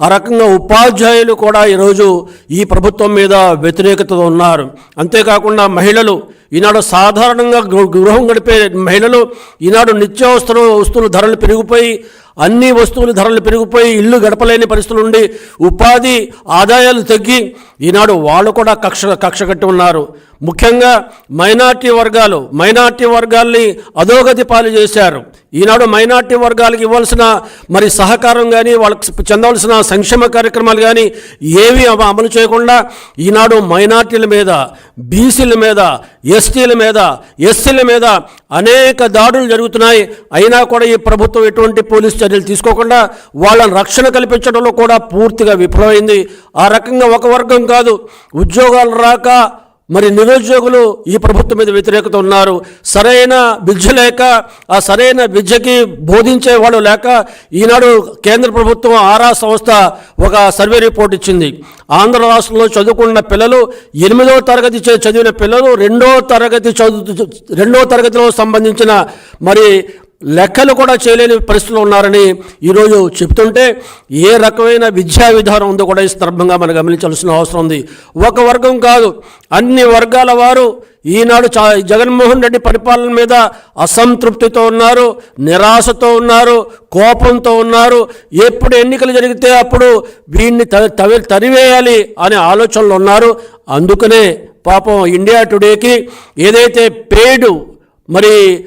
ఆ రకంగా ఉపాధ్యాయులు కూడా ఈరోజు ఈ ప్రభుత్వం మీద వ్యతిరేకతతో ఉన్నారు. అంతేకాకుండా మహిళలు ఈనాడు సాధారణంగా గృహం గడిపే మహిళలు ఈనాడు నిత్యావసర వస్తువుల ధరలు పెరిగిపోయి అన్ని వస్తువుల ధరలు పెరిగిపోయి ఇల్లు గడపలేని పరిస్థితులు ఉండి ఉపాధి ఆదాయాలు తగ్గి ఈనాడు వాళ్ళు కూడా కక్ష కక్ష కట్టి ఉన్నారు. ముఖ్యంగా మైనార్టీ వర్గాలు మైనార్టీ వర్గాల్ని అధోగతి పాలు చేశారు. ఈనాడు మైనార్టీ వర్గాలకు ఇవ్వాల్సిన మరి సహకారం కానీ వాళ్ళకి చెందవలసిన సంక్షేమ కార్యక్రమాలు కానీ ఏవి అమలు చేయకుండా ఈనాడు మైనార్టీల మీద బీసీల మీద ఎస్టీల మీద ఎస్సీల మీద అనేక దాడులు జరుగుతున్నాయి. అయినా కూడా ఈ ప్రభుత్వం ఎటువంటి పోలీస్ చర్యలు తీసుకోకుండా వాళ్ళని రక్షణ కల్పించడంలో కూడా పూర్తిగా విఫలమైంది. ఆ రకంగా ఒక వర్గం కాదు ఉద్యోగాలు రాక మరి నిరుద్యోగులు ఈ ప్రభుత్వం మీద వ్యతిరేకత ఉన్నారు. సరైన విద్య లేక ఆ సరైన విద్యకి బోధించే వాళ్ళు లేక ఈనాడు కేంద్ర ప్రభుత్వం ఆరా సంస్థ ఒక సర్వే రిపోర్ట్ ఇచ్చింది. ఆంధ్ర రాష్ట్రంలో చదువుకున్న పిల్లలు ఎనిమిదో తరగతి చ- చదివిన పిల్లలు రెండో తరగతి చదువు రెండో తరగతిలో సంబంధించిన మరి లెక్కలు కూడా చేయలేని పరిస్థితులు ఉన్నారని ఈరోజు చెప్తుంటే ఏ రకమైన విద్యా విధానం ఉందో కూడా ఈ సందర్భంగా మనం గమనించాల్సిన అవసరం ఉంది. ఒక వర్గం కాదు అన్ని వర్గాల వారు ఈనాడు చా జగన్మోహన్ రెడ్డి పరిపాలన మీద అసంతృప్తితో ఉన్నారు నిరాశతో ఉన్నారు కోపంతో ఉన్నారు. ఎప్పుడు ఎన్నికలు జరిగితే అప్పుడు వీడిని త- తవి తరివేయాలి అనే ఆలోచనలు ఉన్నారు. అందుకనే పాపం ఇండియా టుడేకి ఏదైతే పేడు మరి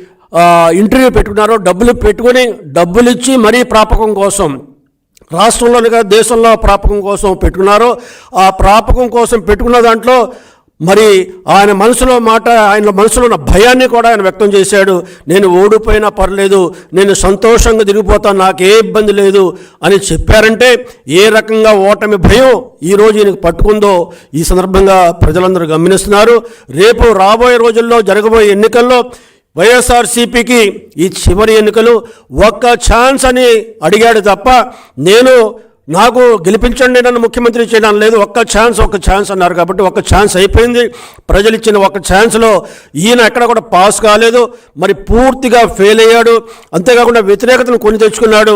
ఇంటర్వ్యూ పెట్టుకున్నారో డబ్బులు పెట్టుకొని డబ్బులు ఇచ్చి మరీ ప్రాపకం కోసం రాష్ట్రంలోని కాదు దేశంలో ప్రాపకం కోసం పెట్టుకున్నారో ఆ ప్రాపకం కోసం పెట్టుకున్న దాంట్లో మరి ఆయన మనసులో మాట ఆయన మనసులో ఉన్న భయాన్ని కూడా ఆయన వ్యక్తం చేశాడు. నేను ఓడిపోయినా పర్లేదు నేను సంతోషంగా తిరిగిపోతాను నాకు ఏ ఇబ్బంది లేదు అని చెప్పారంటే ఏ రకంగా ఓటమి భయం ఈరోజు ఈయనకు పట్టుకుందో ఈ సందర్భంగా ప్రజలందరూ గమనిస్తున్నారు. రేపు రాబోయే రోజుల్లో జరగబోయే ఎన్నికల్లో వైఎస్ఆర్సీపీకి ఈ చివరి ఎన్నికలు ఒక్క ఛాన్స్ అని అడిగాడు తప్ప నేను నాకు గెలిపించండి నన్ను ముఖ్యమంత్రి చేయడం లేదు. ఒక్క ఛాన్స్ ఒక్క ఛాన్స్ అన్నారు కాబట్టి ఒక్క ఛాన్స్ అయిపోయింది. ప్రజలు ఇచ్చిన ఒక్క ఛాన్స్లో ఈయన ఎక్కడ కూడా పాస్ కాలేదు. మరి పూర్తిగా ఫెయిల్ అయ్యాడు. అంతేకాకుండా వ్యతిరేకతను కొని తెచ్చుకున్నాడు.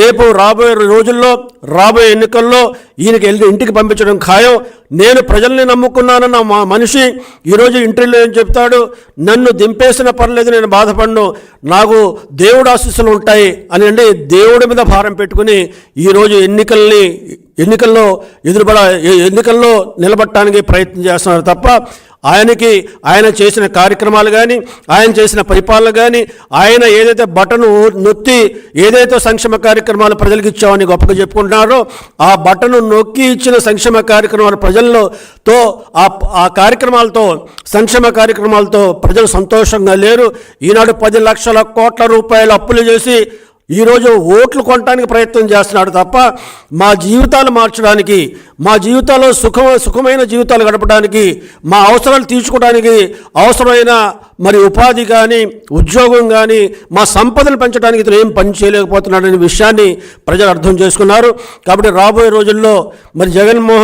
రేపు రాబోయే రోజుల్లో రాబోయే ఎన్నికల్లో ఈయనకి వెళ్ళి ఇంటికి పంపించడం ఖాయం. నేను ప్రజల్ని నమ్ముకున్నానన్న మా మనిషి ఈరోజు ఇంటర్వ్యూలో ఏం చెప్తాడు? నన్ను దింపేసిన పర్లేదు నేను బాధపడను. నాకు దేవుడు ఆశీస్సులు ఉంటాయి అని అంటే దేవుడి మీద భారం పెట్టుకుని ఈరోజు ఎన్నికల్ని ఎన్నికల్లో ఎదురుపడ ఎన్నికల్లో నిలబట్టడానికి ప్రయత్నం చేస్తున్నారు తప్ప ఆయనకి ఆయన చేసిన కార్యక్రమాలు కానీ ఆయన చేసిన పరిపాలన కానీ ఆయన ఏదైతే బటను నొక్కి ఏదైతే సంక్షేమ కార్యక్రమాలు ప్రజలకు ఇచ్చామని గొప్పగా చెప్పుకుంటున్నారో ఆ బటను నొక్కి ఇచ్చిన సంక్షేమ కార్యక్రమాలు ప్రజల్లోతో ఆ ఆ కార్యక్రమాలతో సంక్షేమ కార్యక్రమాలతో ప్రజలు సంతోషంగా లేరు. ఈనాడు పది లక్షల కోట్ల రూపాయలు అప్పులు చేసి ఈరోజు ఓట్లు కొనడానికి ప్రయత్నం చేస్తున్నాడు తప్ప మా జీవితాలు మార్చడానికి మా జీవితాల్లో సుఖ సుఖమైన జీవితాలు గడపడానికి మా అవసరాలు తీర్చుకోవడానికి అవసరమైన మరి ఉపాధి కానీ ఉద్యోగం కానీ మా సంపదను పెంచడానికి ఇతను ఏం పని చేయలేకపోతున్నాడనే విషయాన్ని ప్రజలు అర్థం చేసుకున్నారు. కాబట్టి రాబోయే రోజుల్లో మరి జగన్మోహన్